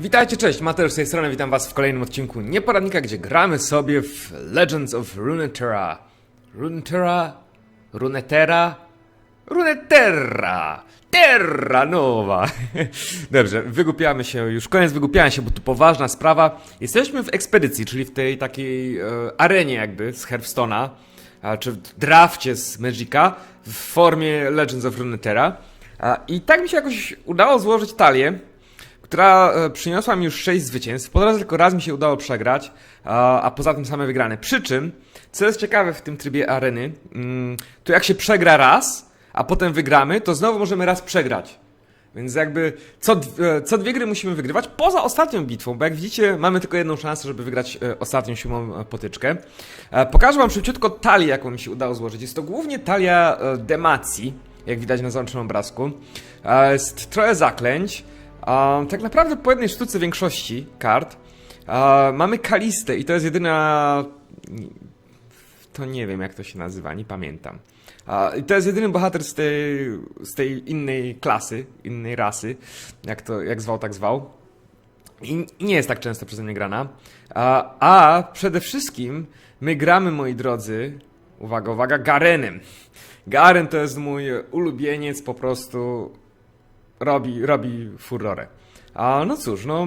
Witajcie, cześć, Mateusz z tej strony, witam was w kolejnym odcinku Nieporadnika, gdzie gramy sobie w Legends of Runeterra. Runeterra? Runetera? Runeterra! Terra Nova! Dobrze, wygłupiamy się już, koniec wygłupiania się, bo tu poważna sprawa. Jesteśmy w ekspedycji, czyli w tej takiej e, arenie jakby z Hearthstone'a, czy w drafcie z Magica w formie Legends of Runeterra. A, I tak mi się jakoś udało złożyć talię, która e, przyniosła mi już 6 zwycięstw. Po drodze tylko raz mi się udało przegrać, a, poza tym same wygrane. Przy czym, co jest ciekawe w tym trybie areny, mm, to jak się przegra raz, a potem wygramy, to znowu możemy raz przegrać. Więc jakby co, e, co dwie gry musimy wygrywać, poza ostatnią bitwą, bo jak widzicie, mamy tylko jedną szansę, żeby wygrać e, ostatnią siódmą potyczkę. Pokażę wam szybciutko talię, jaką mi się udało złożyć. Jest to głównie talia demacji, jak widać na załączonym obrazku. Jest trochę zaklęć. Tak naprawdę po jednej sztuce większości kart mamy Kalistę i to jest jedyna to nie wiem jak to się nazywa, nie pamiętam. I to jest jedyny bohater z tej, z tej innej klasy, innej rasy, jak to, jak zwał, tak zwał. I nie jest tak często przeze mnie grana. A, a przede wszystkim my gramy, moi drodzy, uwaga, uwaga, Garenem. Garen to jest mój ulubieniec, po prostu robi, robi furorę. A no cóż, no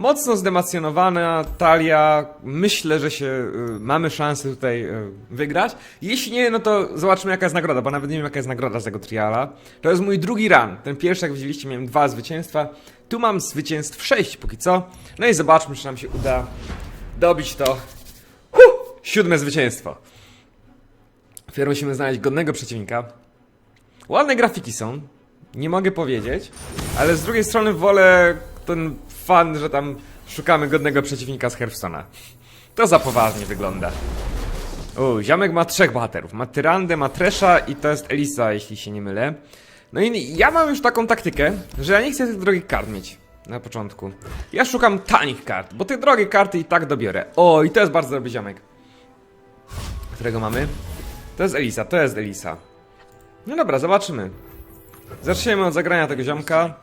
mocno zdemacjonowana talia. Myślę, że się y, mamy szansę tutaj y, wygrać. Jeśli nie, no to zobaczymy jaka jest nagroda, bo nawet nie wiem jaka jest nagroda z tego triala. To jest mój drugi run. Ten pierwszy, jak widzieliście, miałem dwa zwycięstwa. Tu mam zwycięstw sześć póki co. No i zobaczmy, czy nam się uda dobić to. Huh! Siódme zwycięstwo. Wpierw musimy znaleźć godnego przeciwnika. Ładne grafiki są, nie mogę powiedzieć, ale z drugiej strony wolę ten fan, że tam szukamy godnego przeciwnika z Hearthstone'a. To za poważnie wygląda. O, ziomek ma trzech bohaterów. Ma Tyrandę, ma Tresha i to jest Elisa, jeśli się nie mylę. No i ja mam już taką taktykę, że ja nie chcę tych drogich kart mieć na początku. Ja szukam tanich kart, bo te drogie karty i tak dobiorę. O, i to jest bardzo dobry ziomek. Którego mamy? To jest Elisa, to jest Elisa. No dobra, zobaczymy. Zaczniemy od zagrania tego ziomka.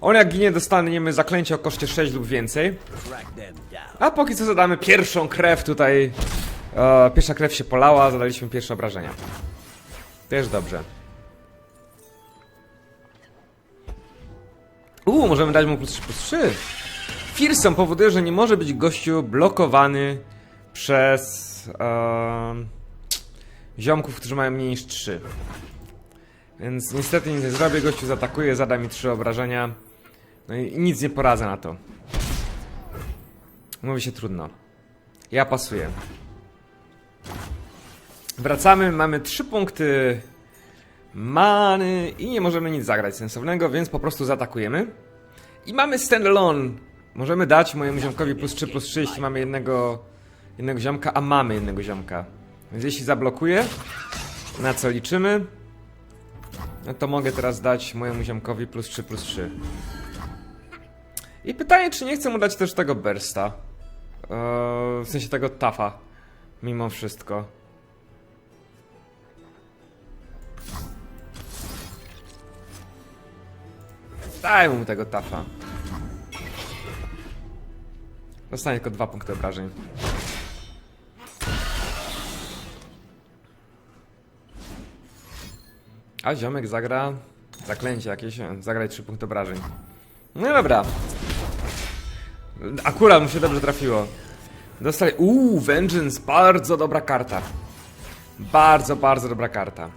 On jak ginie dostaniemy zaklęcie o koszcie 6 lub więcej. A póki co zadamy pierwszą krew tutaj. E, pierwsza krew się polała, zadaliśmy pierwsze obrażenia. Też dobrze. Uuu, możemy dać mu plus 3 plus 3. Fearsome powoduje, że nie może być gościu blokowany przez e, ziomków, którzy mają mniej niż 3. Więc niestety nic nie zrobię, gościu zaatakuje, zada mi 3 obrażenia. No i nic nie poradzę na to. Mówi się trudno. Ja pasuję. Wracamy, mamy 3 punkty many i nie możemy nic zagrać sensownego, więc po prostu zaatakujemy. I mamy standalone. Możemy dać mojemu ziomkowi plus 3 plus 3, jeśli mamy jednego, jednego ziomka, a mamy jednego ziomka. Więc jeśli zablokuje, na co liczymy, no to mogę teraz dać mojemu ziomkowi plus 3 plus 3. I pytanie, czy nie chcę mu dać też tego bursta. Eee, w sensie tego tafa. Mimo wszystko. Daj mu tego tafa. Dostanie tylko dwa punkty obrażeń. A ziomek zagra zaklęcie jakieś, zagraj 3 punkty obrażeń. No dobra. Akurat mu się dobrze trafiło. Dostali. Uuu, Vengeance, bardzo dobra karta. Bardzo, bardzo dobra karta.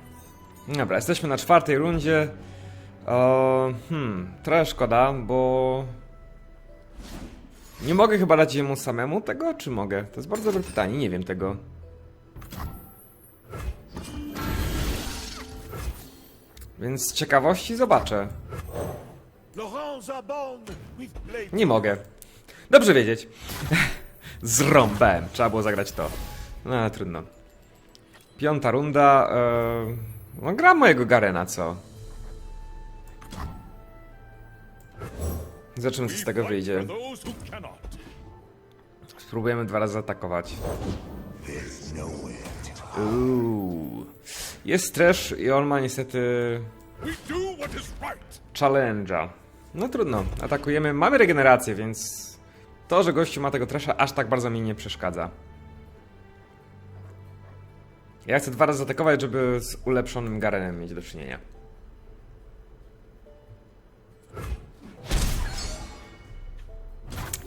Dobra, jesteśmy na czwartej rundzie. O, hmm, trochę szkoda, bo. Nie mogę chyba dać jemu samemu tego, czy mogę? To jest bardzo dobre pytanie, nie wiem tego. Więc z ciekawości zobaczę. Nie mogę. Dobrze wiedzieć. Zrąbałem. Trzeba było zagrać to. No ale trudno. Piąta runda. E... No gram mojego Garena, co? Zobaczymy, co z tego wyjdzie. Spróbujemy dwa razy zaatakować. Uuu. Jest trash i on ma niestety challenge'a. No trudno, atakujemy. Mamy regenerację, więc to, że gościu ma tego trasza, aż tak bardzo mi nie przeszkadza. Ja chcę dwa razy zaatakować, żeby z ulepszonym Garenem mieć do czynienia.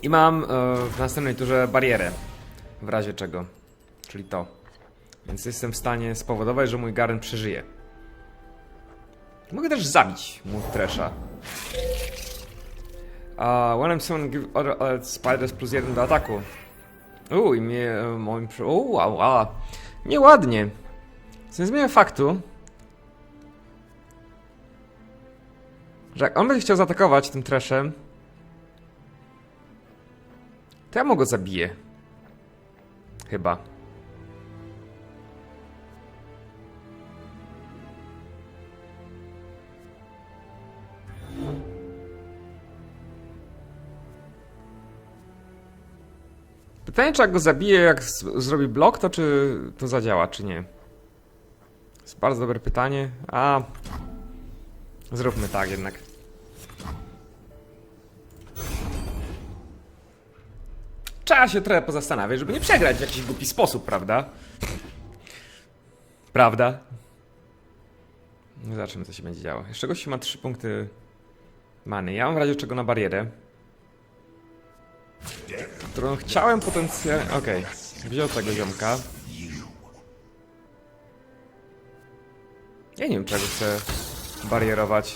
I mam e, w następnej turze barierę, w razie czego, czyli to. Więc jestem w stanie spowodować, że mój Garen przeżyje. Mogę też zabić mu Tresha. Uh, when I'm someone give other, other spiders plus jeden do ataku. Uuu, i mnie e, moim... Uuu, wow. Nieładnie. Co nie zmienia faktu, że jak on będzie chciał zaatakować tym treszem, to ja mu go zabiję. Chyba. Pytanie, czy jak go zabije, jak zrobi blok, to czy to zadziała, czy nie? Jest bardzo dobre pytanie. A. Zróbmy tak jednak. Trzeba się trochę pozastanawiać, żeby nie przegrać w jakiś głupi sposób, prawda? Prawda? No Zobaczymy, co się będzie działo. Jeszcze gościu ma 3 punkty many. Ja mam w razie czego na barierę. Którą chciałem potencjalnie... Okej. Wziął tego ziomka. Ja nie wiem, czego chcę barierować.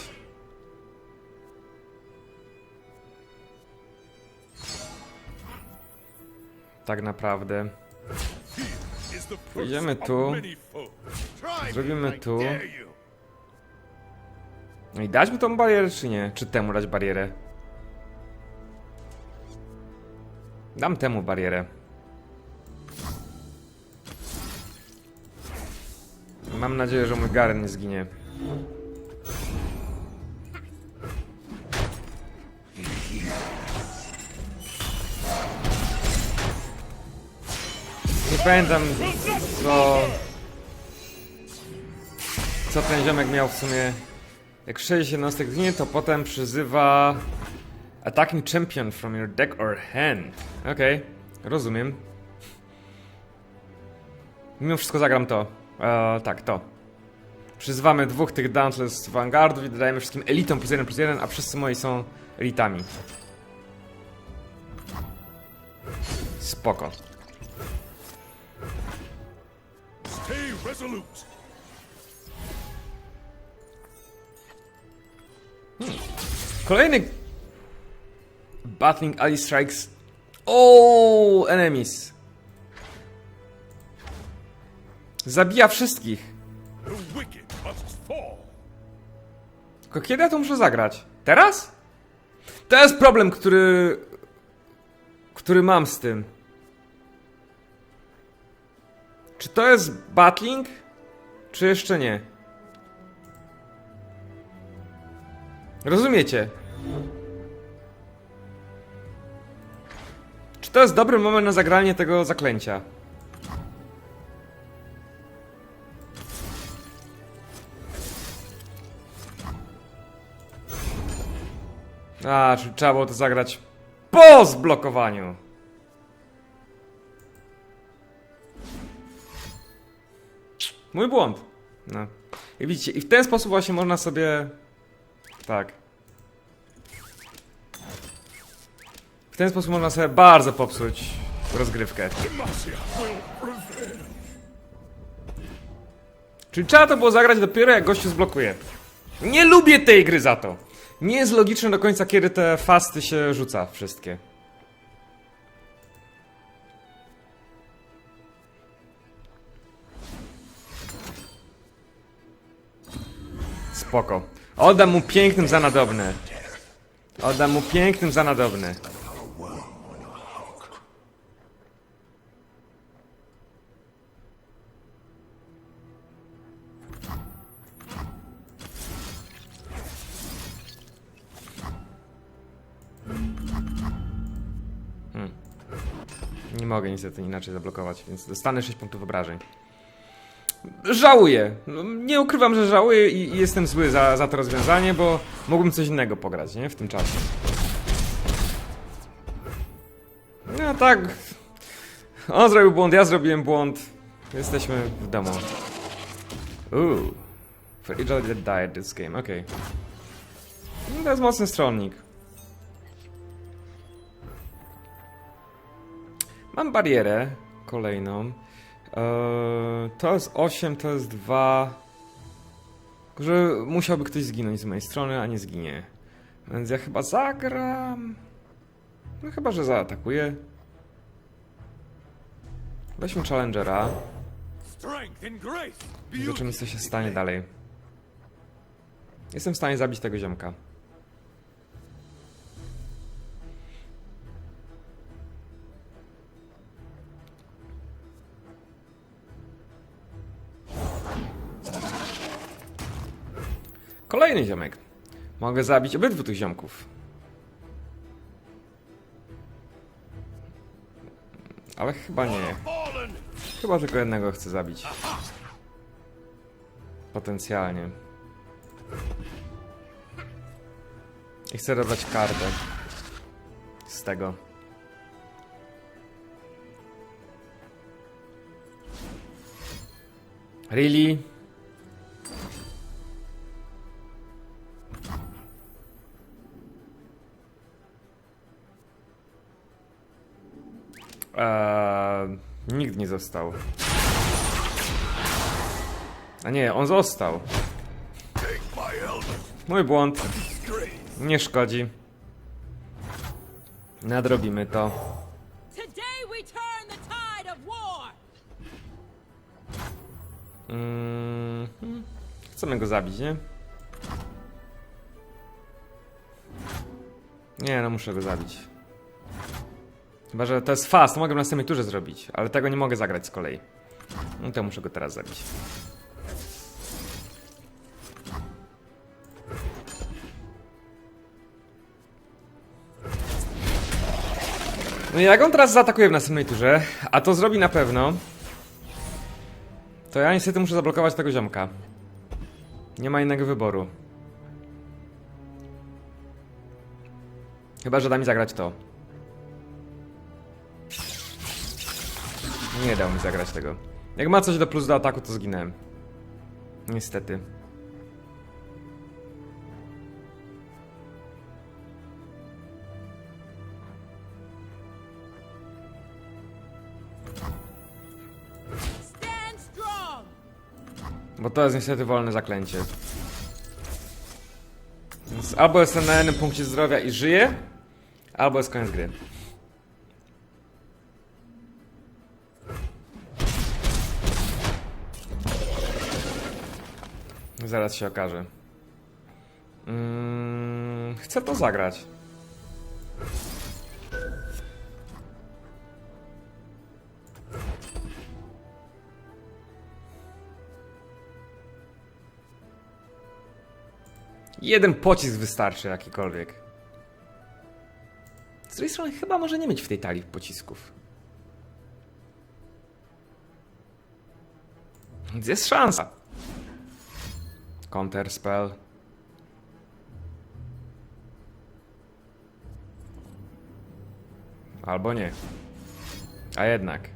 Tak naprawdę. First tu. Zrobimy tu. No i dać mu tą barierę, czy nie? Czy temu dać barierę? Dam temu barierę. Mam nadzieję, że mój Garen nie zginie. Nie pamiętam, co... Co ten ziomek miał w sumie... Jak 6 jednostek zginie, to potem przyzywa... Attacking champion from your deck or hand. Okej, rozumiem. Mimo wszystko zagram to. E, tak, to. Przyzywamy dwóch tych Dauntless Vanguardów i dodajemy wszystkim elitom plus jeden plus jeden, a wszyscy moi są elitami. Spoko. Stay resolute. Kolejny Battling Ali Strikes. O, enemies. Zabija wszystkich. Tylko kiedy ja to muszę zagrać? Teraz? To jest problem, który. który mam z tym. Czy to jest battling? Czy jeszcze nie? Rozumiecie? To jest dobry moment na zagranie tego zaklęcia? A, czy trzeba było to zagrać po zblokowaniu? Mój błąd. No. I widzicie, i w ten sposób właśnie można sobie... Tak. Ten sposób można sobie bardzo popsuć rozgrywkę. Czyli trzeba to było zagrać dopiero jak gościu zblokuje. Nie lubię tej gry za to. Nie jest logiczne do końca, kiedy te fasty się rzuca wszystkie. Spoko. Oddam mu pięknym za nadobne. Oddam mu pięknym za nadobne. Nie mogę niestety inaczej zablokować, więc dostanę 6 punktów obrażeń. żałuję. No, Nie ukrywam, że żałuję i, jestem zły za, za to rozwiązanie, bo mógłbym coś innego pograć, nie? W tym czasie. No tak. On zrobił błąd, ja zrobiłem błąd. Jesteśmy w domu. Ooh. For each other that died this game, okej. No, to jest mocny stronnik. Mam barierę kolejną. Eee, to jest 8, to jest 2. Tylko, że musiałby ktoś zginąć z mojej strony, a nie zginie. Więc ja chyba zagram. No chyba, że zaatakuję. Weźmy Challengera. Zobaczymy, co się stanie dalej. Jestem w stanie zabić tego ziomka. Kolejny ziomek. Mogę zabić obydwu tych ziomków. Ale chyba nie. Chyba tylko jednego chcę zabić. Potencjalnie. I chcę robić kartę. Z tego. Really? Eee, nikt nie został. A nie, on został. Mój błąd. Nie szkodzi. Nadrobimy to. Mhm. Chcemy go zabić, nie? Nie, no muszę go zabić. Chyba, że to jest fast, to mogę w następnej turze zrobić, ale tego nie mogę zagrać z kolei. No to muszę go teraz zabić. No i jak on teraz zaatakuje w następnej turze, a to zrobi na pewno, to ja niestety muszę zablokować tego ziomka. Nie ma innego wyboru. Chyba, że da mi zagrać to. Nie dał mi zagrać tego. Jak ma coś do plus do ataku, to zginąłem. Niestety. Bo to jest niestety wolne zaklęcie. Więc albo jestem na jednym punkcie zdrowia i żyję, albo jest koniec gry. Zaraz się okaże. Mm, chcę to zagrać. Jeden pocisk wystarczy, jakikolwiek. Z drugiej strony, chyba może nie mieć w tej talii pocisków. Więc jest szansa. Counter spell. Albo nie. A jednak.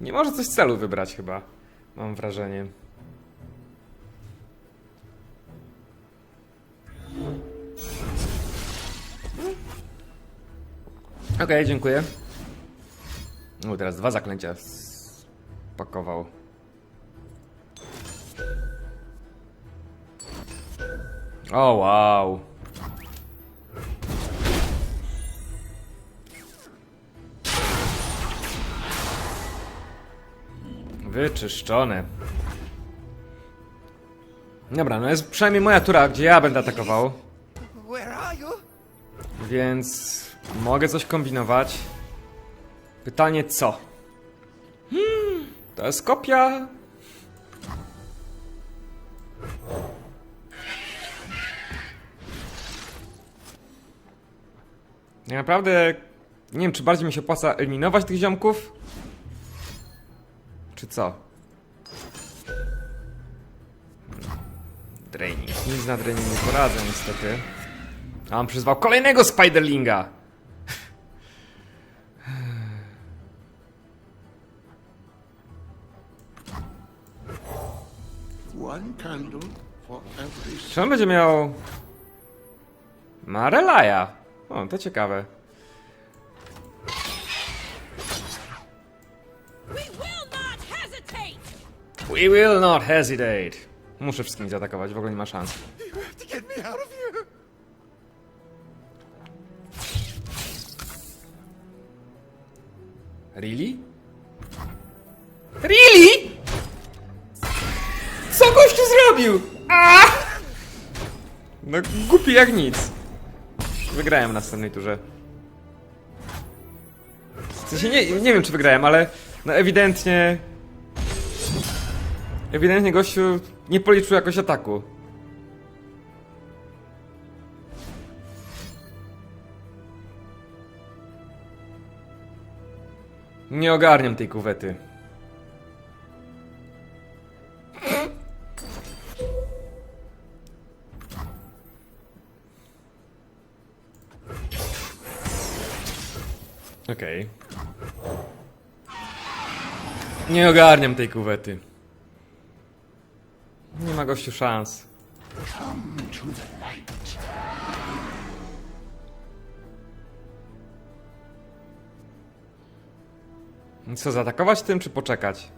Nie może coś celu wybrać chyba. Mam wrażenie. Okej, dziękuję. No teraz dwa zaklęcia spakował. O wow. Wyczyszczone. Dobra, no jest przynajmniej moja tura, gdzie ja będę atakował. Więc mogę coś kombinować. Pytanie co? Hmm, to jest kopia. Ja naprawdę nie wiem, czy bardziej mi się opłaca eliminować tych ziomków, czy co? Draining. Nic na draining nie poradzę niestety. A on przyzwał kolejnego Spiderlinga! Czy on będzie miał... Marelaja? O, to ciekawe. We will not hesitate! Muszę wszystkim zaatakować, w ogóle nie ma szans. Really? Really? Co gościu zrobił? No głupi jak nic. Wygrałem w następnej turze. W nie, nie wiem czy wygrałem, ale no ewidentnie... Ewidentnie gościu nie policzył jakoś ataku. Nie ogarniam tej kuwety. Okej. Nie ogarniam tej kuwety. Nie ma gościu szans. Co, zaatakować tym, czy poczekać?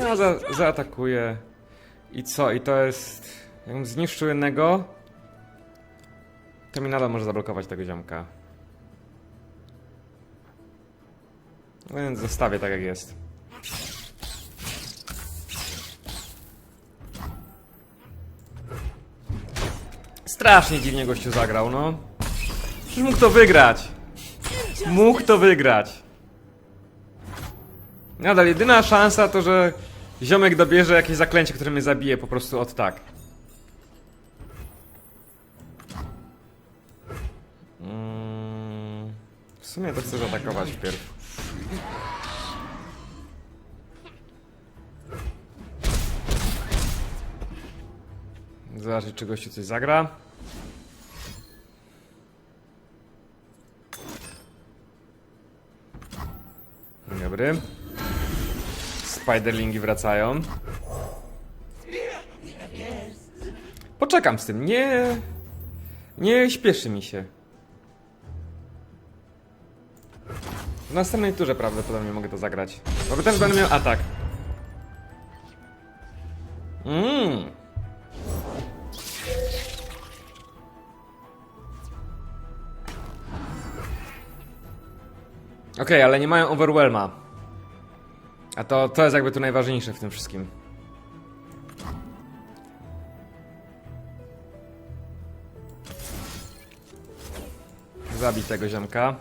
Ja za, zaatakuję. I co? I to jest... Jakbym zniszczył jednego... To mi nadal może zablokować tego ziomka. Więc zostawię tak jak jest. Strasznie dziwnie gościu zagrał, no. Przecież mógł to wygrać. Mógł to wygrać. Nadal jedyna szansa to, że ziomek dobierze jakieś zaklęcie, które mnie zabije po prostu od tak. Mm, w sumie to chcę zaatakować wpierw. Zobaczyć, czy gościu coś zagra. Dzień dobry. Spiderlingi wracają. Poczekam z tym, nie... Nie śpieszy mi się. W następnej turze prawdopodobnie mogę to zagrać. Bo też będę miał atak. Okej, ale nie mają overwhelma. A to, to jest jakby tu najważniejsze w tym wszystkim. Zabij tego ziomka.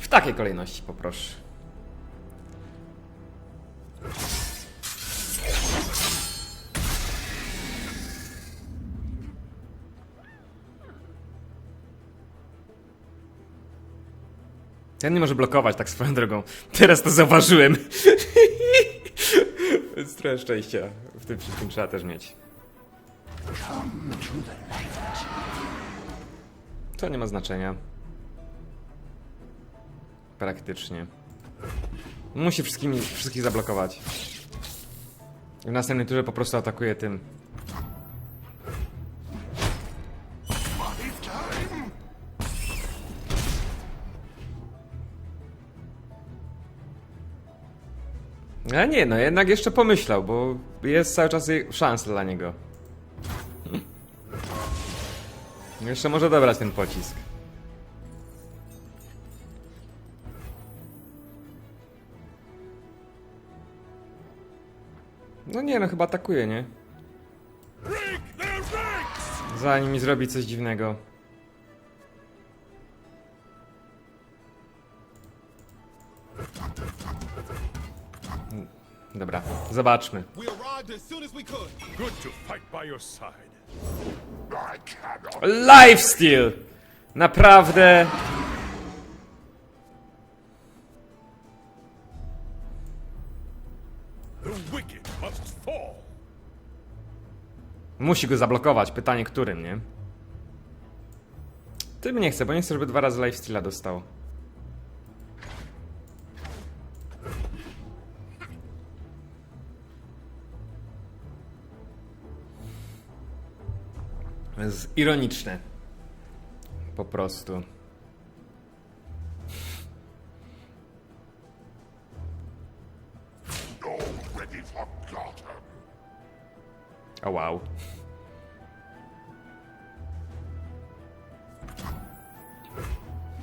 W takiej kolejności poproszę. Ten nie może blokować tak swoją drogą. Teraz to zauważyłem. Więc trochę szczęścia w tym wszystkim trzeba też mieć. To nie ma znaczenia. Praktycznie. Musi wszystkimi, wszystkich zablokować. W następnej turze po prostu atakuje tym. A nie, no jednak jeszcze pomyślał, bo jest cały czas szansa dla niego. Jeszcze może dobrać ten pocisk. No nie, no chyba atakuje, nie? Zanim mi zrobi coś dziwnego. Cannot. Lifesteal! Naprawdę. Musi go zablokować. Pytanie, którym, nie? Tym nie chcę, bo nie chcę, żeby dwa razy lifesteala dostał. Jest ironiczne. Po prostu. O wow.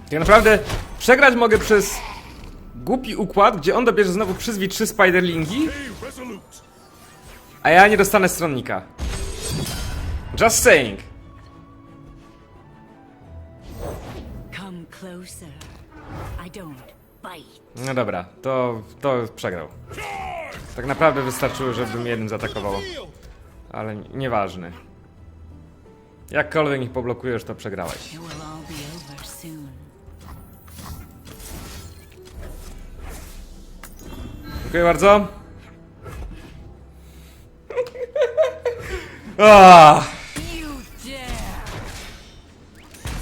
Tak naprawdę przegrać mogę przez głupi układ, gdzie on dobierze znowu przyzwij trzy spiderlingi, a ja nie dostanę stronnika. Just saying. Come closer. I don't bite. No dobra, to, to przegrał. Tak naprawdę wystarczyło, żebym jednym zaatakował, ale nieważne. Jakkolwiek ich poblokujesz, to przegrałeś. It will all be over soon. Dziękuję bardzo. Ah.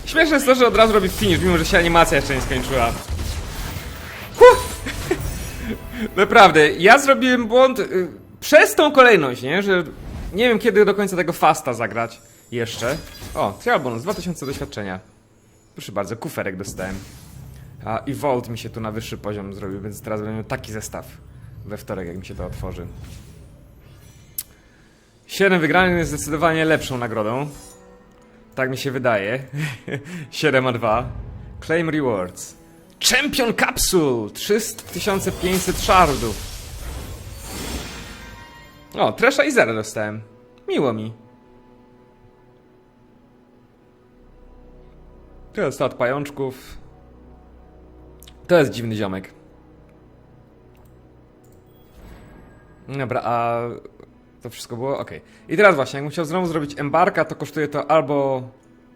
Śmieszne jest to, że od razu robi finish, mimo że się animacja jeszcze nie skończyła. Naprawdę, ja zrobiłem błąd y, przez tą kolejność, nie? Że nie wiem kiedy do końca tego fasta zagrać jeszcze. O, trial bonus, 2000 doświadczenia. Proszę bardzo, kuferek dostałem. A, I Volt mi się tu na wyższy poziom zrobił, więc teraz będę miał taki zestaw we wtorek, jak mi się to otworzy. 7 wygranych jest zdecydowanie lepszą nagrodą. Tak mi się wydaje. 7 a 2. Claim rewards. Champion Capsule! 3500 shardów. O, Tresha i Zero dostałem. Miło mi. To jest od pajączków. To jest dziwny ziomek. Dobra, a to wszystko było? Okej. I teraz właśnie, jakbym chciał znowu zrobić embarka, to kosztuje to albo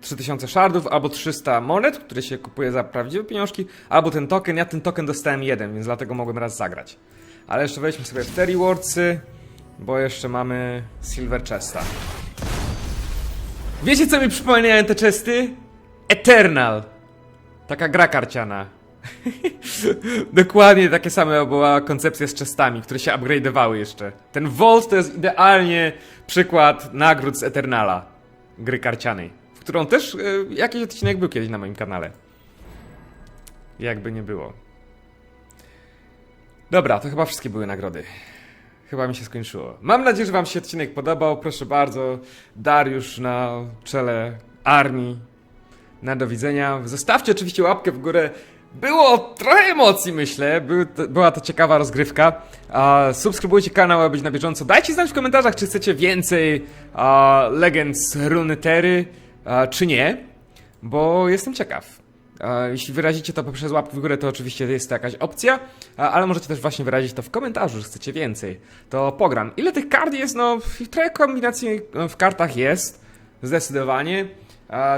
3000 shardów, albo 300 monet, które się kupuje za prawdziwe pieniążki, albo ten token. Ja ten token dostałem jeden, więc dlatego mogłem raz zagrać. Ale jeszcze wejdźmy sobie w te rewardsy, bo jeszcze mamy Silver Chesta. Wiecie co mi przypominają te chesty? Eternal. Taka gra karciana. Dokładnie takie same była koncepcja z chestami, które się upgrade'owały jeszcze. Ten Vault to jest idealnie przykład nagród z Eternala. Gry karcianej. W którą też y, jakiś odcinek był kiedyś na moim kanale. Jakby nie było. Dobra, to chyba wszystkie były nagrody. Chyba mi się skończyło. Mam nadzieję, że Wam się odcinek podobał. Proszę bardzo, Dariusz na czele armii. Na do widzenia. Zostawcie oczywiście łapkę w górę. Było trochę emocji, myślę. Był to, była to ciekawa rozgrywka. Subskrybujcie kanał, aby być na bieżąco. Dajcie znać w komentarzach, czy chcecie więcej a, legend z Runeterry, a, czy nie. Bo jestem ciekaw. Jeśli wyrazicie to poprzez łapkę w górę, to oczywiście jest to jakaś opcja, ale możecie też właśnie wyrazić to w komentarzu, że chcecie więcej. To pogram. Ile tych kart jest? No, trochę kombinacji e, w kartach jest. Zdecydowanie.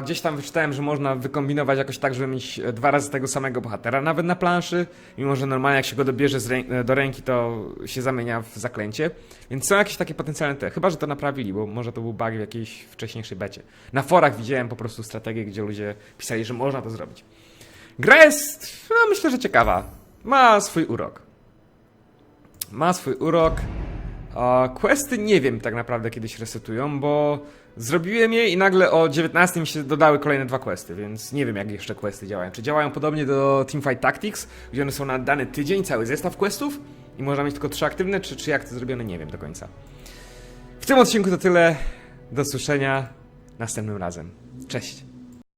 Gdzieś tam wyczytałem, że można wykombinować jakoś tak, żeby mieć e, dwa razy tego samego bohatera nawet na planszy, mimo że normalnie jak się go dobierze rę- e, do ręki, to się zamienia w zaklęcie. Więc są jakieś takie potencjalne te. Chyba, że to naprawili, bo może to był bug w jakiejś wcześniejszej becie. Na forach widziałem po prostu strategię, gdzie ludzie pisali, że można to zrobić. Gra jest, no myślę, że ciekawa. Ma swój urok. Ma swój urok. A questy nie wiem tak naprawdę kiedy się resetują, bo zrobiłem je i nagle o 19 mi się dodały kolejne dwa questy, więc nie wiem jak jeszcze questy działają. Czy działają podobnie do Teamfight Tactics, gdzie one są na dany tydzień, cały zestaw questów i można mieć tylko trzy aktywne, czy, czy jak to zrobione, nie wiem do końca. W tym odcinku to tyle. Do słyszenia następnym razem. Cześć.